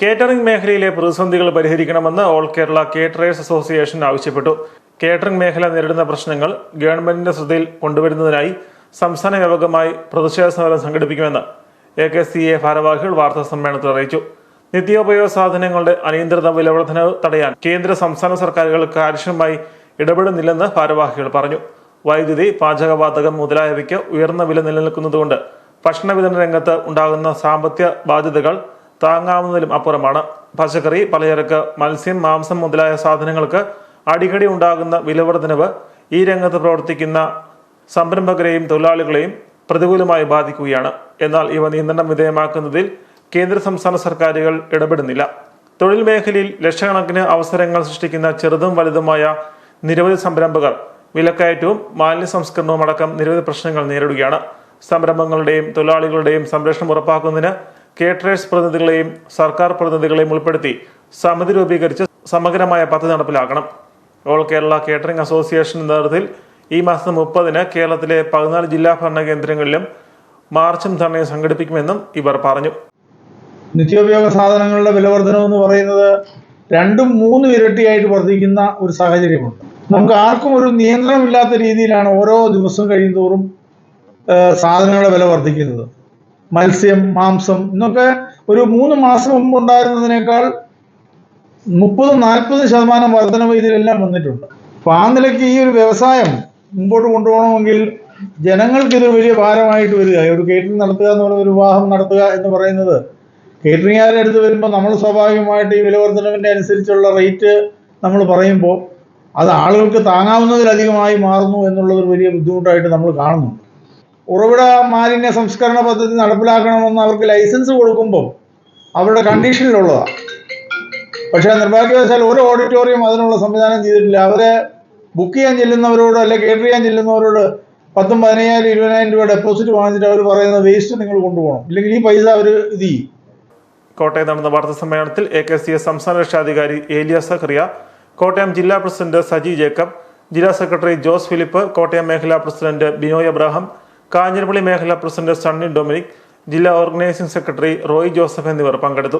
Catering മേഖലയിലെ പ്രതിസന്ധികൾ പരിഹരിക്കണമെന്ന് ഓൾ കേരള കേറ്ററേഴ്സ് അസോസിയേഷൻ ആവശ്യപ്പെട്ടു. കേറ്ററിംഗ് മേഖല നേരിടുന്ന പ്രശ്നങ്ങൾ ഗവൺമെന്റിന്റെ ശ്രദ്ധയിൽ കൊണ്ടുവരുന്നതിനായി സംസ്ഥാന വ്യാപകമായി പ്രതിഷേധ സമരം സംഘടിപ്പിക്കുമെന്ന് എ കെ സി എ ഭാരവാഹികൾ വാർത്താ സമ്മേളനത്തിൽ അറിയിച്ചു. നിത്യോപയോഗ സാധനങ്ങളുടെ അനിയന്ത്രിത വിലവർധനവ് തടയാൻ കേന്ദ്ര സംസ്ഥാന സർക്കാരുകൾ കാര്യക്ഷമമായി ഇടപെടുന്നില്ലെന്ന് ഭാരവാഹികൾ പറഞ്ഞു. വൈദ്യുതി പാചകവാതകം മുതലായവയ്ക്ക് ഉയർന്ന വില നിലനിൽക്കുന്നതുകൊണ്ട് ഭക്ഷണ വിതരണ രംഗത്ത് ഉണ്ടാകുന്ന സാമ്പത്തിക ബാധ്യതകൾ താങ്ങാവുന്നതിലും അപ്പുറമാണ്. പച്ചക്കറി പലചരക്ക് മത്സ്യം മാംസം മുതലായ സാധനങ്ങൾക്ക് അടിക്കടി ഉണ്ടാകുന്ന വിലവർദ്ധനവ് ഈ രംഗത്ത് പ്രവർത്തിക്കുന്ന സംരംഭകരെയും തൊഴിലാളികളെയും പ്രതികൂലമായി ബാധിക്കുകയാണ്. എന്നാൽ ഇവ നിയന്ത്രണം വിധേയമാക്കുന്നതിൽ കേന്ദ്ര സംസ്ഥാന സർക്കാരുകൾ ഇടപെടുന്നില്ല. തൊഴിൽ മേഖലയിൽ ലക്ഷക്കണക്കിന് അവസരങ്ങൾ സൃഷ്ടിക്കുന്ന ചെറുതും വലുതുമായ നിരവധി സംരംഭകർ വിലക്കയറ്റവും മാലിന്യ സംസ്കരണവും അടക്കം നിരവധി പ്രശ്നങ്ങൾ നേരിടുകയാണ്. സംരംഭങ്ങളുടെയും തൊഴിലാളികളുടെയും സംരക്ഷണം ഉറപ്പാക്കുന്നതിന് കേറ്ററേഴ്സ് പ്രതിനിധികളെയും സർക്കാർ പ്രതിനിധികളെയും ഉൾപ്പെടുത്തി സമിതി രൂപീകരിച്ച് സമഗ്രമായ പദ്ധതി നടപ്പിലാക്കണം. ഓൾ കേരള കേറ്ററിംഗ് അസോസിയേഷൻ നേതൃത്വത്തിൽ ഈ മാസം മുപ്പതിന് കേരളത്തിലെ പതിനാല് ജില്ലാ ഭരണ കേന്ദ്രങ്ങളിലും മാർച്ചും ധർണയും സംഘടിപ്പിക്കുമെന്നും ഇവർ പറഞ്ഞു. നിത്യോപയോഗ സാധനങ്ങളുടെ വിലവർധനം എന്ന് പറയുന്നത് രണ്ടും മൂന്നും ഇരട്ടിയായിട്ട് വർദ്ധിക്കുന്ന ഒരു സാഹചര്യമുണ്ട്. നമുക്ക് ആർക്കും ഒരു നിയന്ത്രണമില്ലാത്ത രീതിയിലാണ് ഓരോ ദിവസം കഴിയുന്തോറും തോറും സാധനങ്ങളുടെ വില വർദ്ധിക്കുന്നത്. മത്സ്യം മാംസം എന്നൊക്കെ ഒരു മൂന്ന് മാസം മുമ്പ് ഉണ്ടായിരുന്നതിനേക്കാൾ മുപ്പത് നാൽപ്പത് ശതമാനം വർധനവ് ഇതിലെല്ലാം വന്നിട്ടുണ്ട്. അപ്പോൾ ആ നിലയ്ക്ക് ഈ ഒരു വ്യവസായം മുമ്പോട്ട് കൊണ്ടുപോകണമെങ്കിൽ ജനങ്ങൾക്ക് ഇതൊരു വലിയ ഭാരമായിട്ട് വരിക. ഒരു കേറ്ററിംഗ് നടത്തുക എന്ന് പറയുന്ന ഒരു വിവാഹം നടത്തുക എന്ന് പറയുന്നത് കേറ്ററിംഗുകാരുടെ അടുത്ത് വരുമ്പോൾ നമ്മൾ സ്വാഭാവികമായിട്ട് ഈ വിലവർദ്ധനവിന്റെ അനുസരിച്ചുള്ള റേറ്റ് നമ്മൾ പറയുമ്പോൾ അത് ആളുകൾക്ക് താങ്ങാവുന്നതിലധികമായി മാറുന്നു എന്നുള്ളത് ഒരു വലിയ ബുദ്ധിമുട്ടായിട്ട് നമ്മൾ കാണുന്നു ഉറവിട മാലിന്യ സംസ്കരണ പദ്ധതി നടപ്പിലാക്കണമെന്ന് അവർക്ക് ലൈസൻസ് കൊടുക്കുമ്പോൾ അവരുടെ കണ്ടീഷനിലുള്ളതാണ് പക്ഷേ നിർഭാഗ്യവശാൽ ഒരു ഓഡിറ്റോറിയം അതിനുള്ള സംവിധാനം ചെയ്തിട്ടില്ല. അവരെ ബുക്ക് ചെയ്യാൻ ചെല്ലുന്നവരോട് അല്ലെ കേറ്റർ ചെയ്യാൻ ചെല്ലുന്നവരോട് പത്തും പതിനയ്യായിരം ഇരുപതിനായിരം രൂപ ഡെപ്പോസിറ്റ് വാങ്ങിച്ചിട്ട് അവർ പറയുന്ന വേസ്റ്റ് നിങ്ങൾ കൊണ്ടുപോകണം. ഇല്ലെങ്കിൽ ഈ പൈസ അവർ ഇത് കോട്ടയം നടന്ന വാർത്താ സമ്മേളനത്തിൽ എ കെ സി എസ് സംസ്ഥാന രക്ഷാധികാരി ഏലിയ സഖറിയ കോട്ടയം ജില്ലാ പ്രസിഡന്റ് സജി ജേക്കബ് ജില്ലാ സെക്രട്ടറി ജോസ് ഫിലിപ്പ് കോട്ടയം മേഖലാ പ്രസിഡന്റ് ബിനോയ് അബ്രാഹം കാഞ്ഞിരപ്പള്ളി മേഖലാ പ്രസിഡന്റ് സണ്ണി ഡൊമിനിക് ജില്ലാ ഓർഗനൈസിംഗ് സെക്രട്ടറി റോയ് ജോസഫ് എന്നിവർ പങ്കെടുത്തു.